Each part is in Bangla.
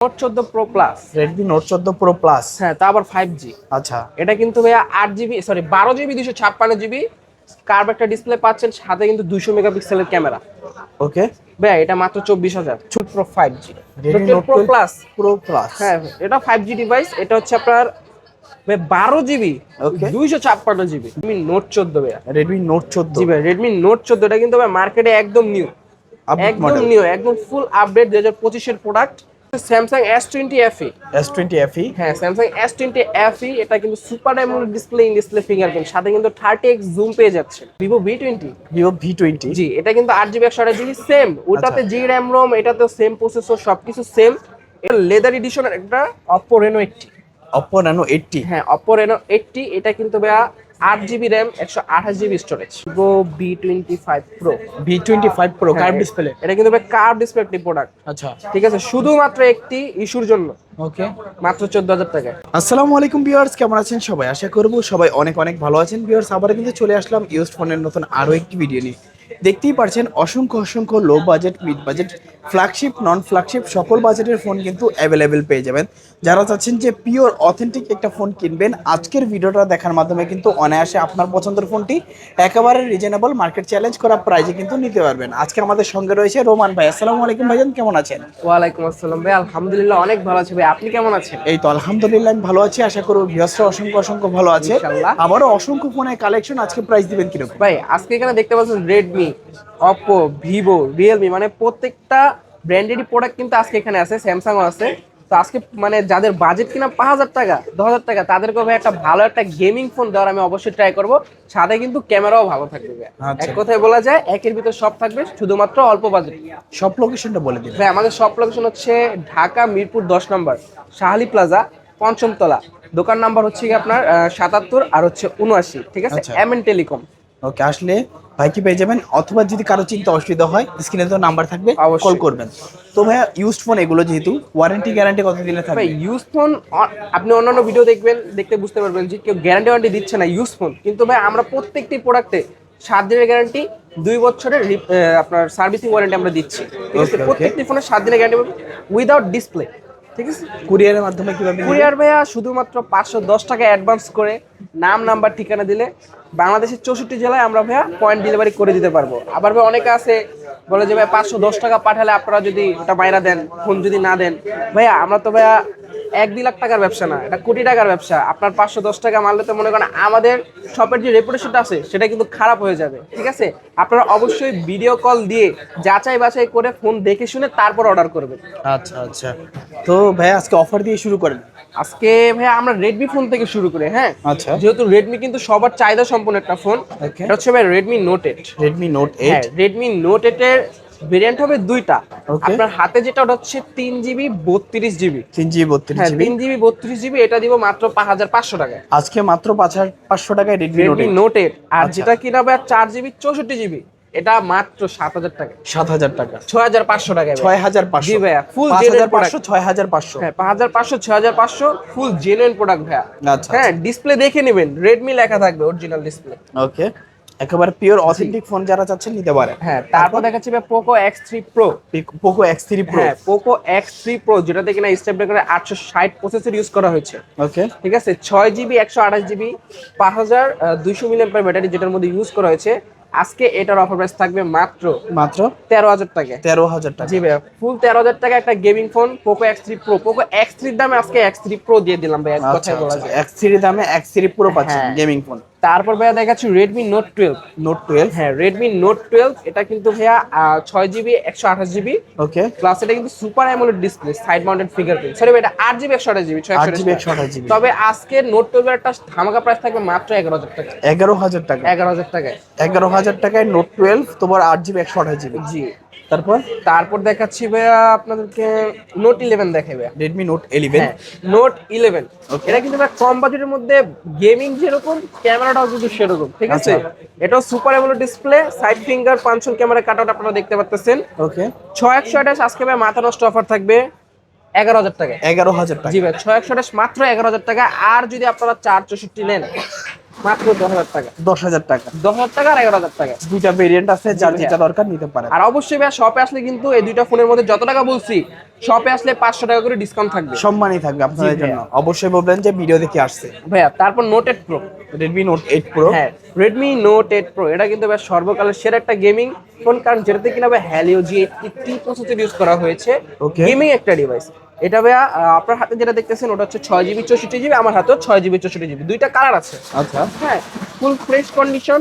নোট চোদ্দ প্রো প্লাস রেডমি নোট চোদ্দ প্রো প্লাস হ্যাঁ তা আবার ফাইভ জি আচ্ছা। এটা কিন্তু ভাইয়া আট জিবি সরি বারো জিবি দুশো ছাপ্পান্ন জিবি কার্ভ একটা ডিসপ্লে পাচ্ছেন সাথে কিন্তু দুশো মেগাপিক্সেলের ক্যামেরা ওকে ভাইয়া এটা মাত্র চব্বিশ হাজার। Pro five G Redmi note pro plus pro plus হ্যাঁ এটা ফাইভ জি ডিভাইস এটা হচ্ছে আপনার বারো জিবি দুইশো ছাপ্পান্ন জিবি রেডমি নোট চোদ্দ ভাইয়া। রেডমি নোট চোদ্দ জি ভাই রেডমি নোট চোদ্দ এটা কিন্তু ভাই মার্কেটে একদম নিউ একদম নিউ একদম ফুল আপডেট দুই হাজার পঁচিশের product Samsung S twenty FE S twenty FE হ্যাঁ স্যামসাং এস টোয়েন্টি এফই এটা কিন্তু super AMOLED display in display fingerprint সাথে কিন্তু থার্টি এক্স জুম পেয়ে যাচ্ছে। Vivo V twenty Vivo V twenty G এটা কিন্তু আট জিবি একশো আঠাশ জিবি সেম ওটাতে জি র্যাম রোম এটাতেও সেম প্রসেসর সবকিছু সেম এটা লেদার এডিশনের একটা Oppo Reno eighty Oppo nano eighty হ্যাঁ অপো রেনো এইটটি এটা কিন্তু ভাইয়া আট জিবি র্যাম একশো আঠাশ GB storage Vivo V twenty five pro V twenty five pro curve display এটা কিন্তু ভাই কার ডিসপ্লে একটি প্রোডাক্ট আচ্ছা। ঠিক আছে শুধুমাত্র একটি ইস্যুর জন্য। ওকে মাত্র চোদ্দ হাজার টাকায়। আসসালামু আলাইকুম ভিউয়ার্স কেমন আছেন সবাই? আশা করব সবাই অনেক অনেক ভালো আছেন। ভিউয়ার্স আবার কিন্তু চলে আসলাম ইউজ ফোনের নতুন আরও একটি ভিডিও নিয়ে। দেখতেই পারছেন অসংখ্য অসংখ্য low budget mid budget flagship non flagship সকল বাজেটের ফোন কিন্তু অ্যাভেলেবেল পেয়ে যাবেন। যারা চাচ্ছেন যে পিওর অথেন্টিক একটা ফোন কিনবেন আজকের ভিডিওটা দেখার মাধ্যমে কিন্তু অনায়াসে আপনার পছন্দের ফোনটি একেবারে রিজনেবল মার্কেট চ্যালেঞ্জ করা প্রাইজে কিন্তু নিতে পারবেন। আজকে আমাদের সঙ্গে রয়েছে রোমান ভাই। আসসালামু আলাইকুম ভাইজান কেমন আছেন? ওয়ালাইকুম আসসালাম ভাই আলহামদুলিল্লাহ অনেক ভালো আছে ভাই। আপনি কেমন আছেন? এই তো আলহামদুলিল্লাহ আমি ভালো আছি। আশা করব ভিউয়ার্সরা অসংখ্য অসংখ্য ভালো আছে। ইনশাআল্লাহ। আবারও অসংখ্য ফোনের কালেকশন আজকে প্রাইস দিবেন কীরকম? ভাই আজকে এখানে দেখতে পাচ্ছেন রেডমি অপো ভিভো রিয়েলমি মানে প্রত্যেকটা ব্র্যান্ডেরই প্রোডাক্ট কিন্তু আজকে এখানে আছে স্যামসাংও আছে। তো আজকে মানে যাদের বাজেট কিনা পাঁচ হাজার টাকা দশ হাজার টাকা তাদেরকে ভাই একটা ভালো একটা গেমিং ফোন দেওয়ার আমি অবশ্যই ট্রাই করব সাথে কিন্তু ক্যামেরাও ভালো থাকবে ভাই। আচ্ছা। এক কথায় বলা যায় একের ভিতর সব থাকবে শুধুমাত্র অল্প বাজেট সব লোকেশনটা বলে দিবেন ভাই আমাদের সব লোকেশন হচ্ছে ঢাকা মিরপুর দশ নম্বর শাহালি প্লাজা পঞ্চমতলা দোকান নাম্বার হচ্ছে কি আপনার সাতাত্তর আর হচ্ছে উনআশি ঠিক আছে। এম এন টেলিকম ওকে আসলে ভাইকে পেয়ে যাবেন অথবা যদি কারও চিন্তা অসুবিধা হয় স্ক্রিনে তো নাম্বার থাকবে। কল করবেন। তো ভাইয়া ইউজড ফোন এগুলো যেহেতু ওয়ারেন্টি গ্যারান্টি কত দিনে থাকবে ইউজ ফোন আপনি অন্যান্য ভিডিও দেখবেন দেখতে বুঝতে পারবেন যে কেউ গ্যারান্টি ওয়ারেন্টি দিচ্ছে না ইউজ ফোন কিন্তু ভাই আমরা প্রত্যেকটি প্রোডাক্টে সাত দিনের গ্যারান্টি দুই বছরের আপনার সার্ভিসিং ওয়ারেন্টি আমরা দিচ্ছি. প্রত্যেকটি ফোনে সাত দিনের গ্যারান্টি উইদাউট ডিসপ্লে ঠিক আছে কুরিয়ারের মাধ্যমে কীভাবে? কুরিয়ার ভাইয়া শুধুমাত্র পাঁচশো দশ টাকা অ্যাডভান্স করে নাম নাম্বার ঠিকানা দিলে বাংলাদেশের চৌষট্টি জেলায় আমরা ভাইয়া পয়েন্ট ডেলিভারি করে দিতে পারব আবার ভাই অনেকে আছে, বলে যে ভাই পাঁচশো দশ টাকা পাঠালে আপনারা যদি ওটা মাইরা দেন ফোন যদি না দেন ভাইয়া, আমরা তো ভাইয়া এক দুই লাখ টাকার ব্যবসা না এটা কোটি টাকার ব্যবসা। আপনার পাঁচশো দশ টাকা মারলে তো মনে করেন আমাদের শপের যে রেপুটেশনটা আছে সেটা কিন্তু খারাপ হয়ে যাবে ঠিক আছে? আপনারা অবশ্যই ভিডিও কল দিয়ে যাচাই বাছাই করে ফোন দেখে শুনে তারপর অর্ডার করবেন। আচ্ছা আচ্ছা। তো ভাই আজকে অফার দিয়ে শুরু করেন। আজকে ভাইয়া আমরা রেডমি ফোন থেকে শুরু করি হ্যাঁ? আচ্ছা। যেহেতু রেডমি কিন্তু সবার চাহিদা সম্পন্ন একটা ফোন এটা হচ্ছে ভাই Redmi note eight Redmi note eight Redmi note eight এর ভেরিয়েন্ট হবে দুইটা। আপনার হাতে যেটা ওটা হচ্ছে তিন জিবি বত্রিশ জিবি। তিন জিবি বত্রিশ হ্যাঁ তিন জিবি বত্রিশ জিবি এটা দিব মাত্র পাঁচ হাজার পাঁচশো টাকায়। আজকে মাত্র পাঁচ হাজার পাঁচশো টাকায় রেডমি নোট রেডমি এইট আর আচ্ছা। যেটা কিনা ভাই চার জিবি চৌষট্টি জিবি। এটা মাত্র সাত হাজার টাকা সাত হাজার টাকা। ছয় হাজার পাঁচশো টাকায় ছয় হাজার পাঁচশো। ভাইয়া, ফুল হাজার পাঁচশো ছয় হাজার পাঁচশো। হ্যাঁ পাঁচ হাজার পাঁচশো ছয় হাজার পাঁচশো ফুল জেনুইন প্রোডাক্ট ভাইয়া। আচ্ছা হ্যাঁ ডিসপ্লে দেখে নেবেন। রেডমি লেখা থাকবে অরিজিনাল ডিসপ্লে ওকে একেবারে পিওর অথেন্টিক ফোন যারা চাচ্ছেন নিতে পারে হ্যাঁ তারপর দেখাচ্ছি ভাই Poco X three Pro Poco X three Pro হ্যাঁ পোকো এক্স থ্রি প্রো যেটাতে কিনা স্ন্যাপড্রাগনের আটশো ষাট প্রসেসর ইউজ করা হয়েছে। ওকে ঠিক আছে? ছয় জিবি একশো আঠাশ জিবি পাঁচ হাজার দুইশো মিলিয়ন ব্যাটারি যেটার মধ্যে ইউজ করা হয়েছে। আজকে এটার অফার প্রাইস থাকবে মাত্র মাত্র? তেরো হাজার টাকা তেরো হাজার টাকা। জি ভাইয়া ফুল তেরো হাজার টাকা একটা gaming phone Poco X three Pro Poco X থ্রির দামে আজকে এক্স থ্রি প্রো দিয়ে দিলাম ভাই এক আচ্ছা কথায় বলা যায়। এক্স থ্রি দামে এক্স থ্রি প্রো পাচ্ছেন হ্যাঁ। গেমিং ফোন তারপর ভাইয়া দেখাচ্ছি Redmi Note twelve Note twelve হ্যাঁ রেডমি নোট টুয়েলভ এটা কিন্তু ভাইয়া ছয় জিবি একশো আঠাশ জিবি ওকে প্লাস এটা কিন্তু super AMOLED display side mounted fingerprint sorry এটা আট জিবি একশো আঠাশ জিবি আট জিবি একশো আঠাশ জিবি তবে আজকে নোট টুয়েলভ একটা ধামাকা প্রাইস থাকবে মাত্র এগারো হাজার টাকা এগারো হাজার টাকা এগারো হাজার টাকায়। এগারো হাজার টাকায় নোট টুয়েলভ তোমার আট জিবি একশো আঠাশ জিবি জি। তারপর? তারপর দেখাচ্ছি ভাইয়া আপনাদেরকে নোট ইলেভেন দেখাই ভাইয়া। রেডমি নোট এলিভেন হ্যাঁ নোট ইলেভেন. এটা কিন্তু ভাই কম বাজেটের মধ্যে গেমিং যেরকম ক্যামেরাটাও কিন্তু সেরকম ঠিক আছে? আচ্ছা। এটাও super AMOLED display side finger পাঁচশো ক্যামেরা কাটাউট আপনারা দেখতে পাচ্ছেন ওকে ছয় একশো আঠাশ আজকে ভাই মাথা নষ্ট অফার থাকবে এগারো হাজার টাকায়। এগারো হাজার টাকা। জি ভাই ছয় একশো আঠাশ মাত্র এগারো হাজার টাকা। আর যদি আপনারা চার চৌষট্টি নেন মাত্র দশ হাজার টাকা। দশ হাজার টাকা। দশ হাজার টাকা আর এগারো হাজার টাকা। দুইটা ভেরিয়েন্ট আছে যার যেটা দরকার নিতে পারেন আর অবশ্যই শপে আসলে কিন্তু এই দুইটা ফোনের মধ্যে যত টাকা বলছি শপে আসলে পাঁচশো টাকা করে ডিসকাউন্ট থাকবে। সম্মানই থাকবে আপনাদের জন্য। অবশ্যই বলবেন যে ভিডিও দেখে আসছে। ভাইয়া তারপর Note eight Pro Redmi Note eight Pro হ্যাঁ রেডমি নোট এইট প্রো এটা কিন্তু ভাই সর্বকালের সেরা একটা গেমিং ফোন কারণ যেটাতে কিনা ভাই Helio G eighty processor use করা হয়েছে. গেমিং একটা ডিভাইস এটা ভাইয়া আপনার হাতে যেটা দেখতেছেন ওটা হচ্ছে ছয় জিবি চৌষট্টি জিবি আমার হাতেও ছয় জিবি চৌষট্টি জিবি। দুইটা কালার আছে। আচ্ছা। হ্যাঁ ফুল ফ্রেশ কন্ডিশন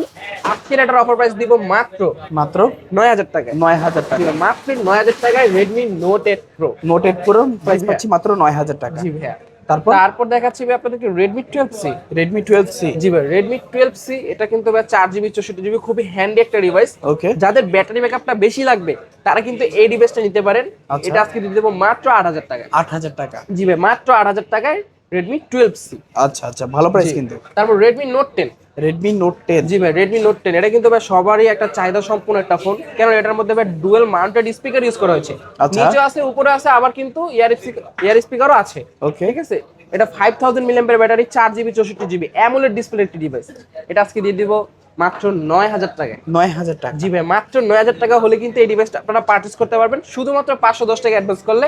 আজকের এটার অফার প্রাইস দিব মাত্র মাত্র? নয় হাজার টাকায়। নয় হাজার টাকা। মাত্র নয় হাজার টাকায় Redmi Note eight Pro Note eight Pro price পাচ্ছি মাত্র নয় হাজার টাকা। জি ভাইয়া। তারপর? তারপর দেখাচ্ছি ভাই আপনাদেরকে Redmi twelve C Redmi twelve C জি ভাই রেডমি টুয়েলভ সি এটা কিন্তু ভাই চার জিবি চৌষট্টি জিবি খুবই হ্যান্ডি একটা ডিভাইস ওকে যাদের ব্যাটারি ব্যাকআপটা বেশি লাগবে তারা কিন্তু এই ডিভাইসটা নিতে পারেন। আচ্ছা। এটা আজকে দিয়ে দেবো মাত্র আট হাজার টাকা আট হাজার টাকা। জি ভাই মাত্র আট হাজার টাকায় রেডমি টুয়েলভ সি আচ্ছা আচ্ছা ভালো প্রাইস কিন্তু। তারপর Redmi Note ten Redmi Note ten জি ভাই রেডমি নোট টেন এটা কিন্তু ভাই সবারই একটা চাহিদা সম্পূর্ণ একটা ফোন কেন এটার মধ্যে ভাই ডুয়েল মাউন্টেড স্পিকার ইউজ করা হয়েছে। আচ্ছা। নিচে আছে উপরে আছে আবার কিন্তু ইয়ার ইয়ার স্পিকারও আছে। ওকে ঠিক আছে? এটা ফাইভ থাউজেন্ড মিলিয়ামের ব্যাটারি চার জিবি চৌষট্টি জিবি অ্যামোলেড ডিসপ্লে একটি ডিভাইস এটা আজকে দিয়ে দিব মাত্র নয় হাজার টাকায়। নয় হাজার টাকা। জি ভাই মাত্র নয় হাজার টাকা হলে কিন্তু এই ডিভাইসটা আপনারা পারচেস করতে পারবেন। শুধুমাত্র পাঁচশো দশ টাকা অ্যাডভান্স করলে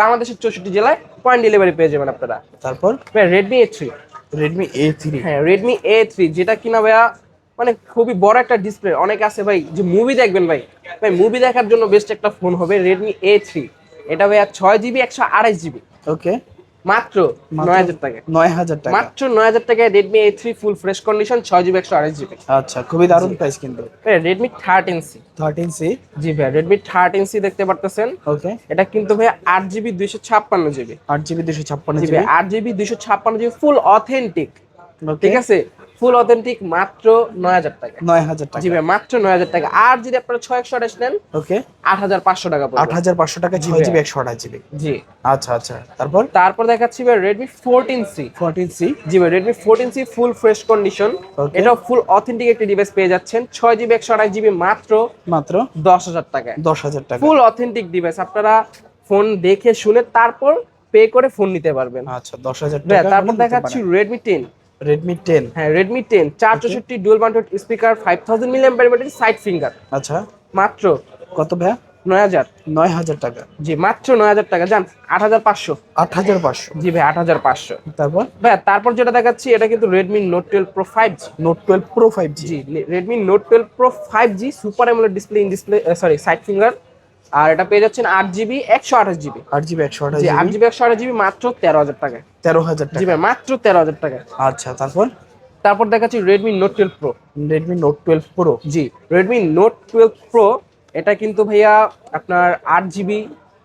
বাংলাদেশের চৌষট্টি জেলায় পয়েন্ট ডেলিভারি পেয়ে যাবেন আপনারা। তারপর? ভাই Redmi A three Redmi A three হ্যাঁ রেডমি এ থ্রি যেটা কিনা ভাইয়া মানে খুবই বড় একটা ডিসপ্লে অনেক আছে ভাই যে মুভি দেখবেন ভাই ভাই মুভি দেখার জন্য বেস্ট একটা ফোন হবে রেডমি এ থ্রি এটা ভাইয়া ছয় জিবি একশো আড়াইশ জিবি ওকে মাত্র নয় হাজার টাকা। নয় হাজার টাকা। মাত্র নয় হাজার টাকায় Redmi A three full fresh condition ছয় জিবি একশো আড়াইশ জিবি আচ্ছা খুবই দারুণ প্রাইস কিন্তু। Redmi thirteen C thirteen C জি ভাই রেডমি থার্টিন সি দেখতে পারতেছেন। ওকে এটা কিন্তু ভাই আট জিবি দুইশো ছাপ্পান্ন জিবি আট জিবি দুইশো ছাপ্পান্ন জিবি আট জিবি দুইশো ছাপ্পান্ন জিবি ফুল অথেন্টিক ঠিক আছে? ফুল অথেন্টিক মাত্র নয় হাজার টাকা। নয় হাজার টাকা জি ভাই মাত্র নয় হাজার টাকা। আর যদি আপনারা ছয় একশো আঠাশ নেন ওকে। আট হাজার পাঁচশো টাকা আট হাজার পাঁচশো টাকা ভাইয়া। জিবি একশো আঠাশ জিবি। জি। আচ্ছা আচ্ছা। তারপর? তারপর দেখাচ্ছি ভাই Redmi fourteen C fourteen C জি ভাই Redmi fourteen C full fresh condition এটা ফুল অথেন্টিক একটি ডিভাইস পেয়ে যাচ্ছেন। ছয় জিবি একশো আঠাশ জিবি মাত্র মাত্র দশ হাজার টাকায়। দশ হাজার টাকা। ফুল অথেন্টিক ডিভাইস আপনারা ফোন দেখে শুনে তারপর পে করে ফোন নিতে পারবেন। আচ্ছা দশ হাজার টাকা তারপর দেখাচ্ছি রেডমি টেন রেডমি টেন হ্যাঁ রেডমি টেন চার চৌষট্টি dual বান্টেড speaker five thousand milliamp battery side finger আচ্ছা। মাত্র কত ভাইয়া? নয় হাজার। নয় হাজার টাকা। জি মাত্র নয় হাজার টাকা। যান আট হাজার পাঁচশো। আট হাজার পাঁচশো। জি ভাই আট হাজার পাঁচশো। তারপর? ভাই তারপর যেটা দেখাচ্ছি এটা কিন্তু Redmi Note twelve Pro five G Note twelve Pro five G G Redmi Note twelve Pro five G super AMOLED display in display sorry side finger আর এটা পেয়ে যাচ্ছেন আট জিবি একশো আঠাশ জিবি। আট জিবি একশো আঠাশ আট জিবি। জিবি একশো আঠাশ জিবি মাত্র তেরো হাজার টাকায়। তেরো হাজার জি ভাই মাত্র তেরো হাজার টাকায়। আচ্ছা তারপর? তারপর দেখাচ্ছি Redmi Note twelve Pro Redmi Note twelve Pro জি রেডমি নোট টুয়েলভ প্রো এটা কিন্তু ভাইয়া আপনার আট জিবি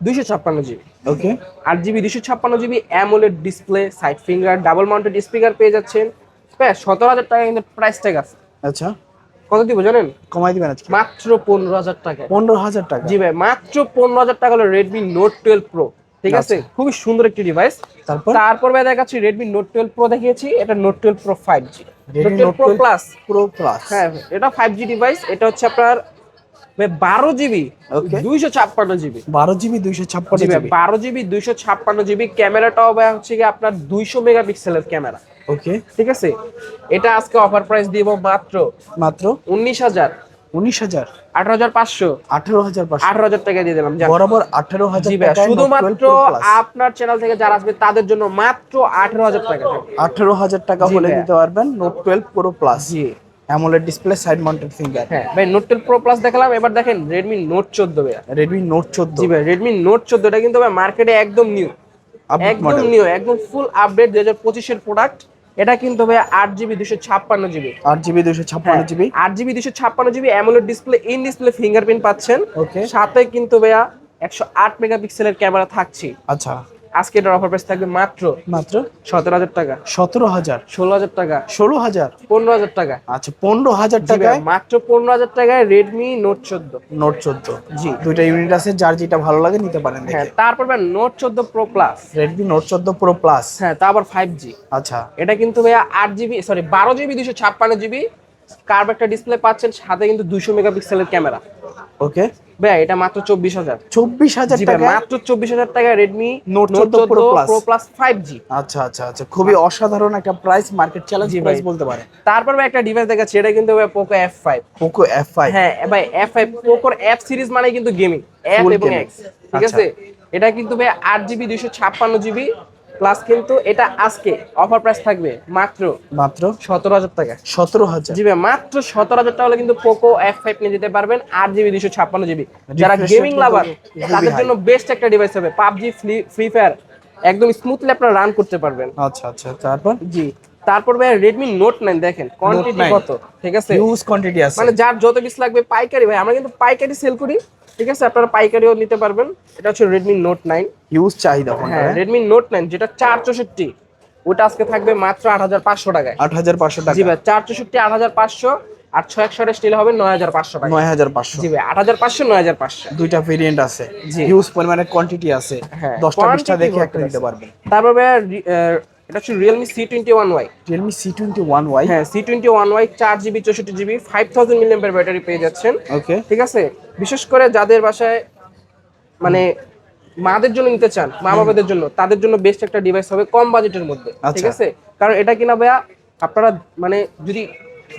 দুইশো ছাপ্পান্ন জিবি। ওকে। আট জিবি দুশো ছাপ্পান্ন GB AMOLED display side finger double mounted speaker পেয়ে যাচ্ছেন। সতেরো হাজার টাকা কিন্তু প্রাইস ট্যাগ আছে। আচ্ছা। কত দিব জানেন? কমাই দিবেন আজকে। মাত্র পনেরো হাজার টাকা। পনেরো হাজার টাকা। জি ভাই মাত্র পনেরো হাজার টাকা হলো রেডমি নোট টুয়েলভ প্রো ঠিক আছে? আচ্ছা। খুবই সুন্দর একটি ডিভাইস তারপর? তারপর ভাই দেখাচ্ছি রেডমি নোট টুয়েলভ প্রো দেখিয়েছি। এটা Note twelve Pro five G Pro plus Pro plus হ্যাঁ এটা ফাইভ জি ডিভাইস এটা হচ্ছে আপনার বারো জিবি দুইশো ছাপ্পান্ন জিবি বারো জিবি দুইশো ছাপ্পান্ন জিবি বারো জিবি দুইশো ছাপ্পান্ন জিবি ক্যামেরাটাও হচ্ছে কি আপনার দুইশো মেগাপিক্সেলের ক্যামেরা ওকে। ঠিক আছে? এটা আজকে অফার প্রাইস দিব মাত্র মাত্র? উনিশ হাজার। উনিশ হাজার? আঠারো হাজার পাঁচশো। আঠারো হাজার পাঁচশো। আঠারো হাজার টাকা দিয়ে দিলাম বরাবর আঠারো হাজার ভাই শুধুমাত্র Note 12 Pro Plus। আপনার চ্যানেল থেকে যারা আসবে তাদের জন্য মাত্র আঠারো হাজার টাকা আঠারো হাজার টাকা হলে। নিতে পারবেন নোট টুয়েলভ প্রো প্লাস জি। AMOLED display side mounted finger হ্যাঁ ভাই নোট টেন প্রো প্লাস দেখালাম এবার দেখেন রেডমি নোট চোদ্দ ভাইয়া রেডমি নোট চোদ্দ। জি ভাই রেডমি নোট চোদ্দ এটা কিন্তু ভাই মার্কেটে একদম নিউ একদম নিউ একদম ফুল আপডেট দুই হাজার পঁচিশের প্রোডাক্ট এটা কিন্তু ভাই আট জিবি দুশো ছাপ্পান্ন জিবি। আট জিবি দুশো ছাপ্পান্ন জিবি। আট জিবি দুশো ছাপ্পান্ন GB AMOLED display in display fingerprint পাচ্ছেন। ওকে সাথে কিন্তু ভাইয়া একশো আট মেগাপিক্সেলের ক্যামেরা থাকছে। আচ্ছা। আজকে এটার অফার প্রাইস থাকবে মাত্র মাত্র সতেরো হাজার টাকা। সতেরো হাজার। ষোলো হাজার টাকা। ষোলো হাজার? পনেরো হাজার টাকা। আচ্ছা পনেরো হাজার টাকায়? মাত্র পনেরো হাজার টাকায় রেডমি নোট চোদ্দ। নোট চোদ্দ। জি। দুইটা ইউনিট আছে যার যেটা ভালো লাগে নিতে পারেন হ্যাঁ তারপর নোট চোদ্দ প্রো প্লাস রেডমি নোট চোদ্দ প্রো প্লাস হ্যাঁ তারপর ফাইভ জি আচ্ছা। এটা কিন্তু ভাইয়া আট জিবি সরি বারো জিবি দুশো ছাপ্পান্ন জিবি কার্ভ একটা ডিসপ্লে পাচ্ছেন সাথে কিন্তু দুশো মেগাপিক্সেলের ক্যামেরা ওকে ভাই এটা মাত্র চব্বিশ হাজার। চব্বিশ হাজার টাকা মাত্র চব্বিশ হাজার টাকা রেডমি নোট 14 Pro চোদ্দ প্রো প্লাস ফাইভ জি আচ্ছা আচ্ছা আচ্ছা খুবই অসাধারণ একটা প্রাইস মার্কেট চ্যালেঞ্জ প্রাইস বলতে পারে। তারপর ভাই একটা ডিভাইস দেখাচ্ছি এটা কিন্তু ভাই Poco F five Poco F five হ্যাঁ ভাই এফ ফাইভ পোকোর এফ সিরিজ মানে কিন্তু গেমিং এফ এবং এক্স ঠিক আচ্ছা। আছে? এটা কিন্তু ভাই আট জিবি দুইশো ছাপ্পান্ন জিবি প্লাস কিন্তু এটা আজকে অফার প্রাইস থাকবে মাত্র মাত্র সতেরো হাজার টাকা। সতেরো হাজার। জি ভাই মাত্র সতেরো হাজার টাকা হলে কিন্তু পোকো এফ ফাইভ নিয়ে যেতে পারবেন আট জিবি দুইশো ছাপ্পান্ন জিবি যারা গেমিং লাভার তাদের জন্য বেস্ট একটা ডিভাইস হবে পাবজি ফ্রি ফায়ার একদম স্মুথলি আপনারা রান করতে পারবেন। আচ্ছা আচ্ছা তারপর? জি তারপর ভাই রেডমি নোট নাইন দেখেন কোয়ান্টিটি কত ঠিক আছে? হিউজ কোয়ান্টিটি আছে। মানে যার যত পিস লাগবে পাইকারি ভাই আমরা কিন্তু পাইকারি সেল করি। ঠিক আছে আপনারা পাইকারিও নিতে পারবেন। এটা হচ্ছে রেডমি নোট নাইন হিউজ চাহিদা হ্যাঁ রেডমি নোট নাইন যেটা চার চৌষট্টি। ওটা আজকে থাকবে মাত্র আট হাজার পাঁচশো টাকায়। আট হাজার পাঁচশো টাকা। জি ভাই চার চৌষট্টি আট হাজার পাঁচশো। আর ছয় একশো স্টিল হবে নয় হাজার পাঁচশো টাকা নয় হাজার পাঁচশো। জি ভাই আট হাজার পাঁচশো নয় হাজার পাঁচশো। দুইটা ভেরিয়েন্ট আছে। হিউজ পরিমাণে কোয়ান্টিটি আছে। হ্যাঁ, দশটা বিশটা দেখে একটা নিতে পারবেন। তারপর ভাই এটা হচ্ছে Realme C twenty one Y Realme C twenty one Y হ্যাঁ সি টোয়েন্টি ওয়ান ওয়াই চার জিবি চৌষট্টি জিবি ফাইভ থাউজেন্ড মিলিয়ামের ব্যাটারি পেয়ে যাচ্ছেন। ওকে ঠিক আছে? বিশেষ করে যাদের বাসায় মানে মাদের জন্য নিতে চান মা বাবাদের জন্য তাদের জন্য বেস্ট একটা ডিভাইস হবে কম বাজেটের মধ্যে। ঠিক আচ্ছা। আছে? কারণ এটা কিনা ভাইয়া আপনারা মানে যদি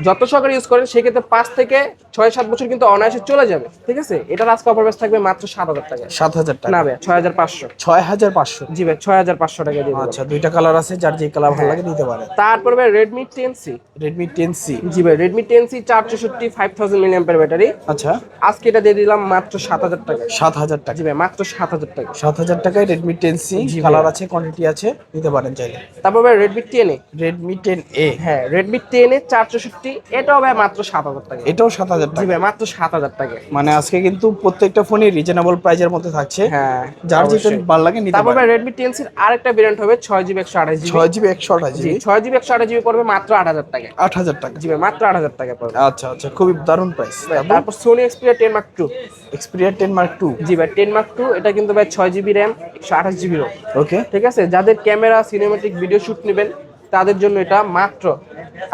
যত সহকারে ইউজ করেন সেক্ষেত্রে পাঁচ থেকে ছয় সাত বছর কিন্তু অনায়াসে চলে যাবে। ঠিক আছে? এটার আজকে অফার প্রাইস থাকবে মাত্র সাত হাজার টাকা সাত হাজার টাকা। না ভাইয়া ছয় হাজার পাঁচশো। ছয় হাজার পাঁচশো? জি ভাই ছয় হাজার পাঁচশো টাকা দিয়ে আচ্ছা দুইটা কালার আছে যার যে কালার ভালো লাগে নিতে পারে তারপর ভাই Redmi ten C Redmi ten C জি ভাই রেডমি টেন সি চার চৌষট্টি ফাইভ থাউজেন্ড মিলিয়ন ব্যাটারি আচ্ছা। আজকে এটা দিয়ে দিলাম মাত্র সাত হাজার টাকা সাত হাজার টাকা। জি ভাই মাত্র সাত হাজার টাকা সাত হাজার টাকায় রেডমি টেন সি জি কালার আছে কোয়ান্টিটি আছে নিতে পারেন চাইলে। তারপর ভাই Redmi ten A Redmi ten A হ্যাঁ রেডমি টেন এ চার চৌষট্টি এটাও ভাই মাত্র সাত হাজার টাকা। এটাও সাত হাজার টাকা। ভাই মাত্র সাত হাজার টাকা। মানে আজকে কিন্তু প্রত্যেকটা ফোনই রিজনেবল প্রাইজের মধ্যে থাকছে। হ্যাঁ যার যেটা ভালো লাগে নিতে তারপর ভাই রেডমি টেন সির আরেকটা ভেরিয়েন্ট হবে ছয় জিবি একশো আঠাশ জিবি। ছয় জিবি একশো আঠাশ জি জিবি। ছয় জিবি একশো আঠাশ জিবি পড়বে মাত্র আট হাজার টাকা। আট হাজার টাকা। জি ভাই মাত্র আট হাজার টাকা পড়বে। আচ্ছা আচ্ছা খুবই দারুণ প্রাইস তারপর? Sony Xperia ten Mark two Xperia ten Mark two জি ভাই টেন মার্ক টু এটা কিন্তু ভাই ছয় জিবি র্যাম একশো আঠাশ জিবি রোম ওকে ঠিক আছে? যাদের ক্যামেরা সিনেমেটিক ভিডিও শুট নেবেন তাদের জন্য এটা মাত্র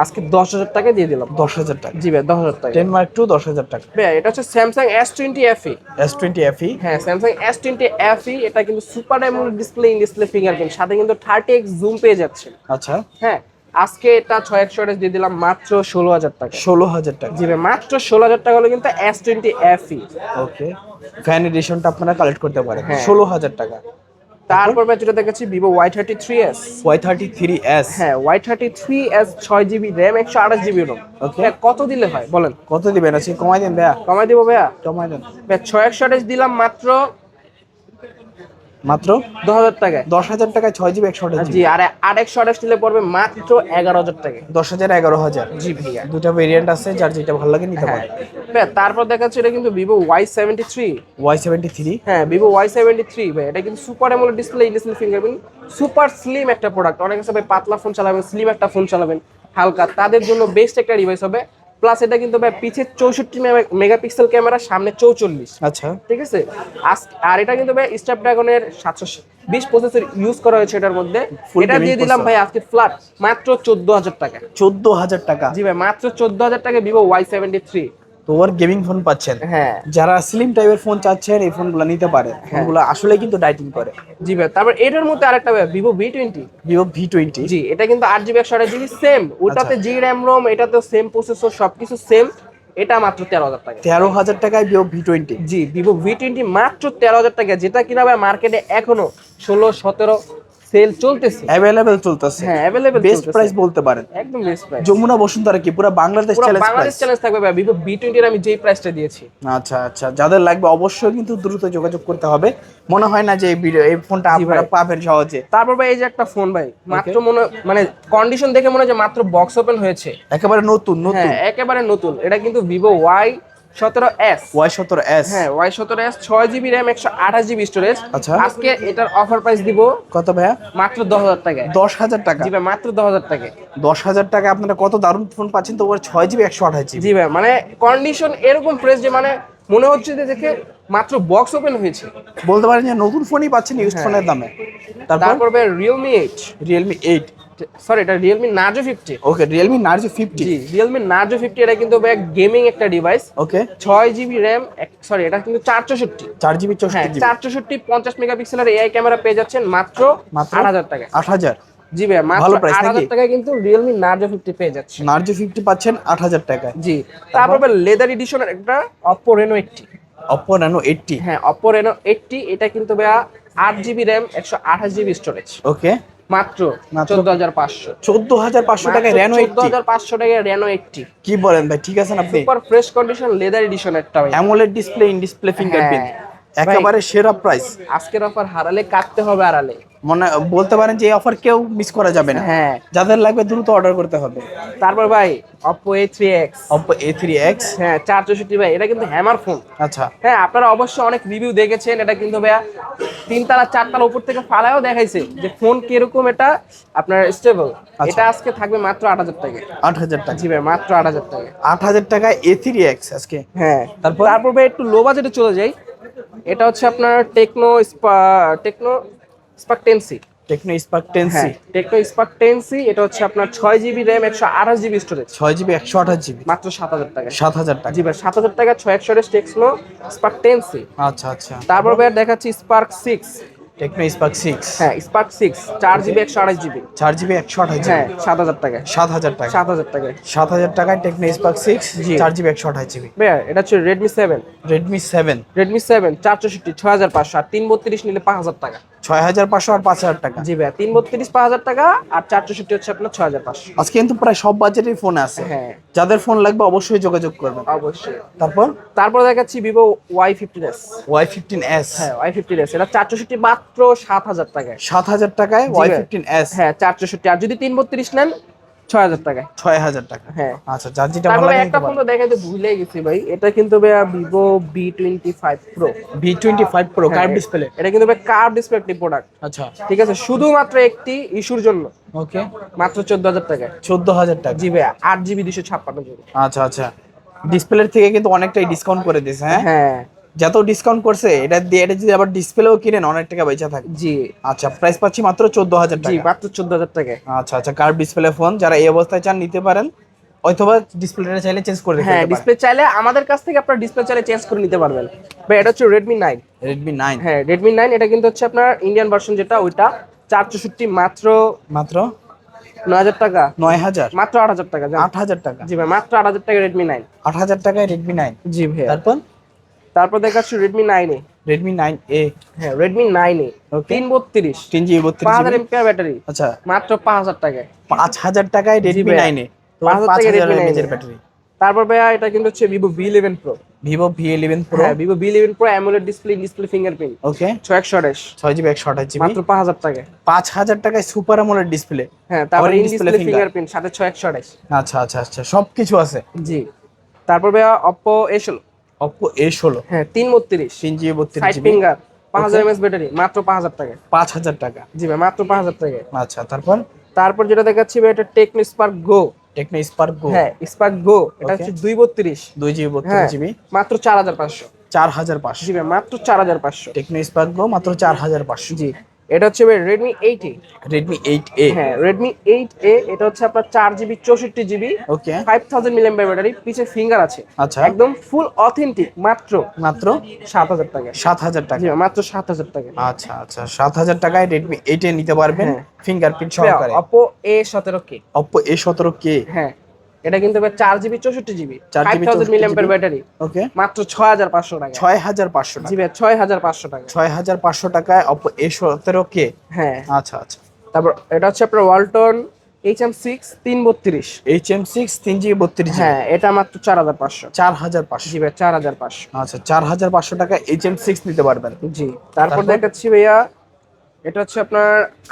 আজকে দশ হাজার টাকা দিয়ে দিলাম। দশ হাজার টাকা। জি ভাই দশ হাজার টাকা। টেন মার্ক টু দশ হাজার টাকা। ভাই এটা হচ্ছে Samsung S twenty FE S twenty FE হ্যাঁ স্যামসাং এস টোয়েন্টি এফই এটা কিন্তু super diamond display in display fingerprint সাথে কিন্তু থার্টি এক্স জুম পেয়ে যাচ্ছে আচ্ছা। হ্যাঁ আজকে এটা ছয় একশো দিয়ে দিলাম মাত্র ষোলো হাজার টাকা। ষোলো হাজার টাকা। জি ভাই মাত্র ষোলো হাজার টাকা হলে কিন্তু S twenty FE okay fan এডিশনটা আপনারা কালেক্ট করতে পারেন। হ্যাঁ। ষোলো হাজার টাকা। তারপর যেটা দেখাচ্ছি Vivo Y thirty three S Y thirty three S হ্যাঁ ওয়াই থার্টি থ্রি এস ছয় জিবি র্যাম একশো আঠাশ জিবি রোম. কত দিলে হয় বলেন? কত দিবেন? আছে কমাই দেন ভাইয়া। কমাই দিব ভাইয়া? কমাই দেন। ভাই ছয় একশো আঠাশ দিলাম মাত্র মাত্র দশ হাজার টাকায়? দশ হাজার টাকায় ছয় জিবি একশো আঠাশ জি আর আট একশো আঠাশ দিলে পড়বে মাত্র এগারো হাজার টাকা দশ হাজার এগারো হাজার। জি ভাইয়া। দুটা ভেরিয়েন্ট আছে যার যেটা ভালো লাগে নিতে হ্যাঁ পারেন ভাই, তারপর দেখাচ্ছে এটা কিন্তু Vivo Y seventy three Y seventy three হ্যাঁ ভিভো ওয়াই সেভেন্টি থ্রি ভাই এটা কিন্তু super AMOLED display display fingerprint super slim একটা প্রোডাক্ট অনেক আছে ভাই পাতলা ফোন চালাবেন স্লিম একটা ফোন চালাবেন হালকা। তাদের জন্য বেস্ট একটা ডিভাইস হবে প্লাস এটা কিন্তু ভাই পিছে চৌষট্টি মেগাপিক্সেল ক্যামেরা সামনে চৌচল্লিশ। আচ্ছা। ঠিক আছে? আর এটা কিন্তু ভাই স্ন্যাপড্রাগনের সাতশো বিশ প্রসেসর ইউজ করা হয়েছে এটার মধ্যে। এটা দিয়ে দিলাম ভাই আজকে ফ্ল্যাট মাত্র চোদ্দ হাজার টাকা। চোদ্দ হাজার টাকা। জি ভাই মাত্র চোদ্দ হাজার টাকা ভিভো ওয়াই সেভেন্টি থ্রি তো ওর গেমিং ফোন পাচ্ছেন। হ্যাঁ। যারা স্লিম টাইপের ফোন চাচ্ছেন এই ফোনগুলো নিতে পারে ফোনগুলো আসলে কিন্তু ডাইটিং করে। জি ভাই তারপর এটার মধ্যে আরেকটা Vivo V twenty Vivo V twenty জি এটা কিন্তু আট জিবি একশো আঠাশ জিবি সেম ওটাতে জি র্যাম রোম এটাতেও সেম প্রসেসর সবকিছু সেম এটা মাত্র তেরো হাজার টাকা। তেরো হাজার টাকায় ভিভো ভি টোয়েন্টি জি ভিভো ভি টোয়েন্টি মাত্র তেরো হাজার টাকা যেটা কিনা ভাই মার্কেটে এখনও ষোলো সতেরো সেল চলতেছে। চলতেছে। হ্যাঁ বেস্ট প্রাইস বলতে পারেন। একদম বেস্ট প্রাইস যমুনা বসুন্ধরা কি? পুরো বাংলাদেশ চ্যালেঞ্জ বাংলাদেশ চ্যালেঞ্জ থাকবে ভিভো এর আমি যেই প্রাইসটা দিয়েছি। আচ্ছা আচ্ছা। যাদের লাগবে অবশ্যই কিন্তু দ্রুত যোগাযোগ করতে হবে। মনে হয় না যে এই ভিডিও এই ফোনটা আপনারা পাবেন সহজে। তারপর ভাই এই যে একটা ফোন ভাই মাত্র মনে মানে কন্ডিশন দেখে মনে হয় যে মাত্র বক্স ওপেন হয়েছে। একেবারে নতুন নতুন। হ্যাঁ একেবারে নতুন। এটা কিন্তু ভিভো ওয়াই 17S Y17S হ্যাঁ ওয়াই সতেরো এস ছয় জিবি র্যাম একশো RAM জিবি স্টোরেজ আচ্ছা। আজকে এটার অফার প্রাইস দিব কত ভাইয়া? মাত্র দশ হাজার টাকা দশ হাজার টাকা? জি ভাই মাত্র 10000 টাকায়। 10000 টাকায় আপনারা কত দারুণ ফোন পাচ্ছেন? তো ওর 6GB 128GB জি ভাই মানে কন্ডিশন এরকম প্রেস যে মানে মনে হচ্ছে যে দেখে মাত্র বক্স ওপেন হয়েছে। বলতে পারেন যে নতুন ফোনই পাচ্ছেন ইউজ ফোনের হ্যাঁ। দামে। তারপর? Realme eight Realme eight sorry এটা Realme Narzo fifty okay Realme Narzo fifty জি রিয়েলমি নার্জো ফিফটি এটা কিন্তু গেমিং একটা ডিভাইস ওকে ছয় জিবি র্যাম সরি এটা কিন্তু চার চৌষট্টি। চার জিবি হ্যাঁ চৌষট্টি জিবি চার চৌষট্টি পঞ্চাশ মেগাপিক্সেলের এআই ক্যামেরা পেয়ে যাচ্ছেন মাত্র মাত্র আট হাজার টাকা আট হাজার। জি ভাই মাত্র আট হাজার টাকায় কিন্তু রিয়েলমি নার্জো ফিফটি পেয়ে যাচ্ছে নার্জো ফিফটি পাচ্ছেন আট হাজার টাকায়। জি তারপর? লেদার এডিশনের একটা Oppo Reno eighty Oppo Reno eighty হ্যাঁ অপো রেনো এইটটি এটা কিন্তু ভাইয়া আট জিবি র্যাম একশো আঠাশ জিবি স্টোরেজ ওকে মাত্র চোদ্দ হাজার পাঁচশো। চোদ্দ হাজার পাঁচশো টাকায় র্যানো চোদ্দ হাজার পাঁচশো টাকায় রেনো এইটটি কি বলেন ভাই ঠিক আছে আপনি? Super fresh condition leather edition একটা AMOLED display in display fingerprint. একেবারে সেরা প্রাইস আজকের অফার হারালে কাটতে হবে আড়ালে। মনে বলতে পারেন যে এই অফার কেউ মিস করা যাবে না। হ্যাঁ। যাদের লাগবে দ্রুত অর্ডার করতে হবে। তারপর ভাই Oppo A three X Oppo A three X হ্যাঁ চার চৌষট্টি ভাই এটা কিন্তু হ্যামার ফোন আচ্ছা। হ্যাঁ আপনারা অবশ্যই অনেক রিভিউ দেখেছেন এটা কিন্তু ভাইয়া তিনতলা চারতলা উপর থেকে ফালায়ও দেখাইছে যে ফোন কীরকম এটা আপনার স্টেবল আচ্ছা। এটা আজকে থাকবে মাত্র আট হাজার টাকা। আট হাজার টাকা। জি ভাই মাত্র আট হাজার টাকা। আট হাজার টাকায় এ থ্রি এক্স আজকে। হ্যাঁ। তারপর? তারপর ভাই একটু লো বাজেটে চলে যাই। এটা হচ্ছে আপনার Tecno Tecno Spark Tecno Spark Tecno Spark এটা হচ্ছে আপনার ছয় জিবি র্যাম একশো আঠাশ জিবি স্টোরেজ ছয় জিবি একশো আঠাশ জিবি মাত্র সাত হাজার টাকা। সাত হাজার টাকা। জি ভাই সাত হাজার টাকা ছয় একশো টেকনো স্পার্ক আচ্ছা আচ্ছা। তারপর ভাই দেখাচ্ছি Spark six Tecno Spark six হ্যাঁ স্পার্ক সিক্স চার জিবি একশো আঠাশ জিবি চার জিবি একশো আঠাশ হ্যাঁ সাত হাজার টাকা। সাত হাজার টাকা। সাত হাজার টাকায় সাত হাজার টাকায় টেকনো স্পার্ক সিক্স জি। চার জিবি একশো আঠাশ জিবি ভাইয়া এটা হচ্ছে Redmi seven Redmi seven Redmi seven চার চৌষট্টি ছয় হাজার পাঁচশো আর তিন বত্রিশ নিলে পাঁচ হাজার টাকা। ছয় হাজার পাঁচশো আর পাঁচ হাজার টাকা। জি ভাই তিন বত্রিশ পাঁচ হাজার টাকা আর চারশোষট্টি হচ্ছে আপনার ছয় হাজার পাঁচশো। আজকে কিন্তু প্রায় সব বাজেটের ফোন আছে। হ্যাঁ। যাদের ফোন লাগবে অবশ্যই যোগাযোগ করবেন। অবশ্যই। তারপর? তারপর দেখাচ্ছি Vivo Y fifteen S Y fifteen S হ্যাঁ ওয়াই ফিফটিন এস এটা চারশোষট্টি মাত্র সাত হাজার টাকায়। সাত হাজার টাকায় ওয়াই ফিফটিন এস হ্যাঁ চারচষট্টি আর যদি তিন বত্রিশ নেন ছয় হাজার টাকায়। ছয় হাজার টাকা। হ্যাঁ। আচ্ছা যার যেটা ভালো লাগে একটা ফোন তো দেখাতে ভুলে গেছি ভাই। এটা কিন্তু Vivo V twenty five Pro twenty five Pro curve display এটা কিন্তু ভাই কার্ভ ডিসপ্লে একটি প্রোডাক্ট আচ্ছা। ঠিক আছে শুধুমাত্র একটি ইস্যুর জন্য। ওকে। মাত্র চোদ্দ হাজার টাকায়। চোদ্দ হাজার টাকা। জি ভাইয়া আট জিবি দুশো ছাপ্পান্ন জিবি আচ্ছা আচ্ছা। ডিসপ্লের থেকে কিন্তু অনেকটাই ডিসকাউন্ট করে দিয়েছে হ্যাঁ? হ্যাঁ। যত ডিসকাউন্ট করছে এটা দিয়ে এটা যদি আবার ডিসপ্লেও কিনেন অনেক টাকা বেঁচে থাকে। জি। আচ্ছা প্রাইস পাচ্ছি মাত্র চোদ্দ হাজার জি টাকা। মাত্র চোদ্দ হাজার টাকায়। আচ্ছা আচ্ছা কার্ভ ডিসপ্লে ফোন যারা এই অবস্থায় চান নিতে পারেন। অথবা ডিসপ্লেটা চাইলে চেঞ্জ করে দিতে হ্যাঁ ডিসপ্লে চাইলে আমাদের কাছ থেকে আপনার ডিসপ্লে চাইলে চেঞ্জ করে নিতে পারবেন। ভাই এটা হচ্ছে রেডমি নাইন রেডমি নাইন হ্যাঁ রেডমি নাইন এটা কিন্তু হচ্ছে আপনার ইন্ডিয়ান ভার্সন যেটা ওইটা চার চৌষট্টি মাত্র মাত্র নয় হাজার টাকা। নয় হাজার। মাত্র আট হাজার টাকা। আট হাজার টাকা। জি ভাই মাত্র আট হাজার টাকা রেডমি নাইন আট হাজার টাকায় রেডমি নাইন জি ভাই তারপর? তারপর দেখাচ্ছি রেডমি নাইনে রেডমি নাইন এ হ্যাঁ রেডমি নাইনে Okay. তিন বত্রিশ। তিন বত্রিশ পাঁচ হাজার এমপিআর ব্যাটারি। আচ্ছা। মাত্র পাঁচ হাজার টাকায়। পাঁচ হাজার টাকায় রেডমি। নাইনে পাঁচ হাজার টাকায় হাজার Redmi 9 এমএচের ব্যাটারি। তারপর ভাইয়া এটা কিন্তু হচ্ছে Vivo V eleven Pro Vivo V eleven Pro হ্যাঁ Vivo V eleven Pro AMOLED display display fingerprint okay ছয় একশো আঠাশ। ছয় জিবি একশো আঠাশ জিবি। মাত্র পাঁচ হাজার টাকায়। পাঁচ হাজার টাকায় সুপার আমোলেড ডিসপ্লে হ্যাঁ তারপর ইন ডিসপ্লে ফিঙ্গারপ্রিন্ট সাথে ছয় একশো আঠাশ। আচ্ছা আচ্ছা আচ্ছা সব কিছু আছে। জি। তারপর ভাইয়া অপো এ ষোলো। অপো এ ষোলো। হ্যাঁ তিন বত্রিশ। তিন জিবি বত্রিশ ফিঙ্গার পাঁচ হাজার এমএস ব্যাটারি মাত্র পাঁচ হাজার টাকায়। পাঁচ হাজার টাকা। জি ভাই মাত্র পাঁচ হাজার টাকায়। আচ্ছা তারপর? তারপর যেটা দেখাচ্ছি ভাই এটা Tecno Spark Go Tecno Spark Go হ্যাঁ স্পার্ক গো এটা হচ্ছে দুই বত্রিশ। দুই জিবি বত্রিশ হ্যাঁ জিবি। মাত্র চার হাজার পাঁচশো। চার হাজার পাঁচশো। জি ভাই মাত্র চার হাজার পাঁচশো। টেকনো স্পার্ক গো মাত্র চার হাজার পাঁচশো। জি। এটা হচ্ছে Redmi eight A Redmi eight A হ্যাঁ রেডমি এইট এ এটা হচ্ছে আপনার চার জিবি চৌষট্টি GB okay five thousand million battery পিছে ফিঙ্গার আছে। আচ্ছা। একদম ফুল অথেন্টিক মাত্র মাত্র? সাত হাজার টাকা। সাত হাজার টাকা। মাত্র সাত হাজার টাকা। আচ্ছা আচ্ছা সাত হাজার টাকায় রেডমি এইট এ নিতে পারবেন হ্যাঁ। ফিঙ্গারপ্রিন্ট সহকারে। অপো এ সতেরো কে অপো এ সতেরো কে হ্যাঁ। এটা কিন্তু চার জিবি চৌষট্টি GB. 4GB five thousand million 64 battery okay মাত্র ছয় হাজার পাঁচশো টাকা। ছয় হাজার পাঁচশো জি ভাই ছয় হাজার পাঁচশো টাকা। ছয় হাজার পাঁচশো টাকায় অপো এ সতেরো কে? হ্যাঁ। আচ্ছা আচ্ছা। তারপর এটা হচ্ছে আপনার ওয়ালটন এইচ এম সিক্স তিন বত্রিশ। এইচ এম সিক্স তিন জিবি। বত্রিশ হ্যাঁ এটা মাত্র চার হাজার পাঁচশো। চার হাজার পাঁচশো। জি ভাই চার হাজার পাঁচশো। আচ্ছা চার হাজার পাঁচশো টাকা এইচ এম সিক্স নিতে পারবেন। জি তারপর তারপর? দেখাচ্ছি ভাইয়া এটা হচ্ছে আপনার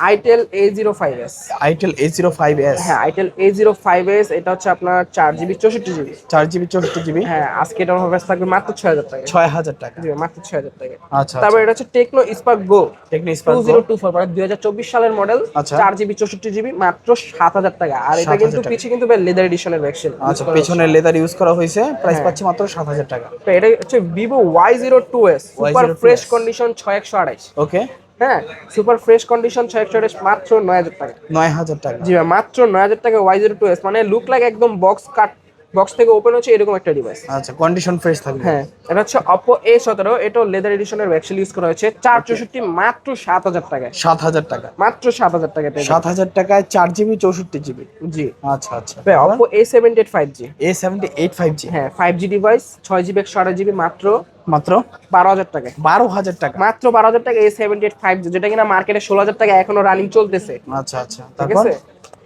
itel A zero five S itel A zero five S হ্যাঁ itel A zero five S এটা হচ্ছে আপনার চার জিবি চৌষট্টি জিবি। চার জিবি চৌষট্টি জিবি। হ্যাঁ আজকে এটার প্রাইস থাকবে মাত্র ছয় হাজার টাকা। ছয় হাজার টাকা। জি মাত্র ছয় হাজার টাকা। আচ্ছা তারপর এটা হচ্ছে Tecno Spark Go Tecno Spark two zero two four মানে দুই হাজার চব্বিশ সালের মডেল আচ্ছা। চার জিবি চৌষট্টি জিবি মাত্র সাত হাজার টাকা। আর এটা কিন্তু। পিছিয়ে কিন্তু লেদার এডিশনের ভ্যাকসিন আচ্ছা পেছনে লেদার ইউজ করা হয়েছে। প্রাইস পাচ্ছে মাত্র সাত হাজার টাকা। তো এটা হচ্ছে Vivo Y zero two S super fresh condition ছয় একশো আড়াইশ। ওকে হ্যাঁ সুপার ফ্রেশ কন্ডিশন ছয় একশো মাত্র নয় হাজার টাকা। নয় হাজার টাকা। জি ভাই মাত্র নয় হাজার টাকা ওয়াই জিরো টু এস মানে লুক লাইক একদম বক্স কাট বক্স থেকে ওপেন হচ্ছে এরকম একটা ডিভাইস আচ্ছা কন্ডিশন ফ্রেশ থাকবে। হ্যাঁ এটা হচ্ছে অপো এ সতেরো এটাও লেদার এডিশনের ভ্যাকসিন ইউজ করা হয়েছে। চার চৌষট্টি মাত্র সাত হাজার টাকায়। সাত হাজার টাকা। মাত্র সাত হাজার টাকা পেয়ে সাত হাজার টাকায় চার জিবি চৌষট্টি জিবি। জি। আচ্ছা আচ্ছা। Oppo A seventy eight five G A seventy eight five G হ্যাঁ ফাইভ জি ডিভাইস ছয় জিবি একশো আঠাশ জিবি মাত্র মাত্র বারো হাজার টাকায়। বারো হাজার টাকা। মাত্র বারো হাজার টাকা A seventy eight five G যেটা কিনা মার্কেটে ষোলো হাজার টাকা এখনও রানিং চলতেছে। আচ্ছা আচ্ছা। ঠিক তারপর? আছে?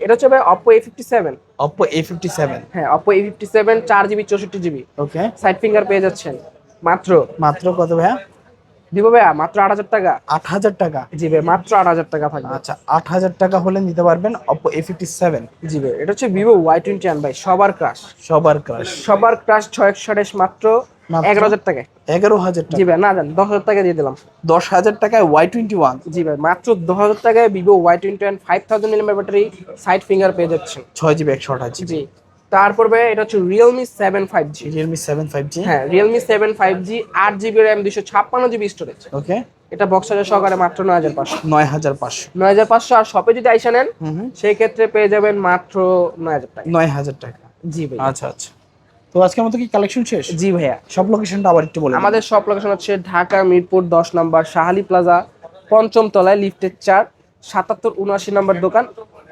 এটা হচ্ছে ভাই Oppo A fifty seven Oppo A fifty seven হ্যাঁ অপো এ ফিফটি সেভেন চার জিবি চৌষট্টি জিবি ওকে সাইড ফিঙ্গার পেয়ে যাচ্ছেন। মাত্র। মাত্র কত ভাইয়া? দিব ভাইয়া মাত্র আট হাজার টাকা। আট হাজার টাকা? জি ভাই মাত্র আট হাজার টাকা থাকবে। আচ্ছা আট হাজার টাকা হলে নিতে পারবেন Oppo A fifty seven G ভাই এটা হচ্ছে ভিভো ওয়াই টোয়েন্টি ওয়ান ভাই সবার ক্রাশ সবার ক্রাশ সবার ক্রাশ ছয় একশো মাত্র? এগারো হাজার টাকায়। এগারো হাজার জি ভাই না জান দশ হাজার টাকা দিয়ে দিলাম। দশ হাজার টাকায় ওয়াই টোয়েন্টি ওয়ান জি ভাই মাত্র দশ হাজার টাকায় Vivo Y twenty one five thousand battery side finger পেয়ে যাচ্ছেন। ছয় জিবি একশো আঠাশ জি তারপর ভাই এটা হচ্ছে Realme seven five G Realme seven five G হ্যাঁ রিয়েলমি সেভেন ফাইভ জি আট জিবি র্যাম দুশো ছাপ্পান্ন জিবি স্টোরেজ ওকে এটা বক্স সহকারে মাত্র নয় হাজার পাঁচশো। নয় হাজার পাঁচশো। নয় হাজার পাঁচশো আর শপে যদি আইসা নেন হুম হুম। সেই ক্ষেত্রে পেয়ে যাবেন মাত্র নয় হাজার টাকা। নয় হাজার টাকা। জি ভাই। আচ্ছা আচ্ছা। তো আজকের মতো কি কালেকশন শেষ? জি ভাইয়া। সব লোকেশনটা আবার একটু বলে আমাদের সব লোকেশন হচ্ছে ঢাকা মিরপুর দশ নম্বর শাহালি প্লাজা পঞ্চম তলায় লিফটের চার সাতাত্তর উনআশি নম্বর দোকান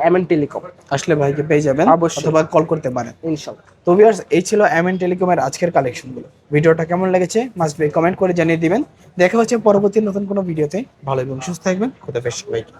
এমএন টেলিকম আসলে ভাইকে পেয়ে যাবেন অবশ্যই। অথবা কল করতে পারেন। ইনশাল্লাহ। তো ভিউয়ার্স এই ছিল এমএন টেলিকমের আজকের কালেকশনগুলো ভিডিওটা কেমন লেগেছে মাস্ট বি কমেন্ট করে জানিয়ে দিবেন। দেখা হচ্ছে পরবর্তী নতুন কোনো ভিডিওতে। ভালো এবং সুস্থ থাকবেন খুদা বেশ সবাইকে।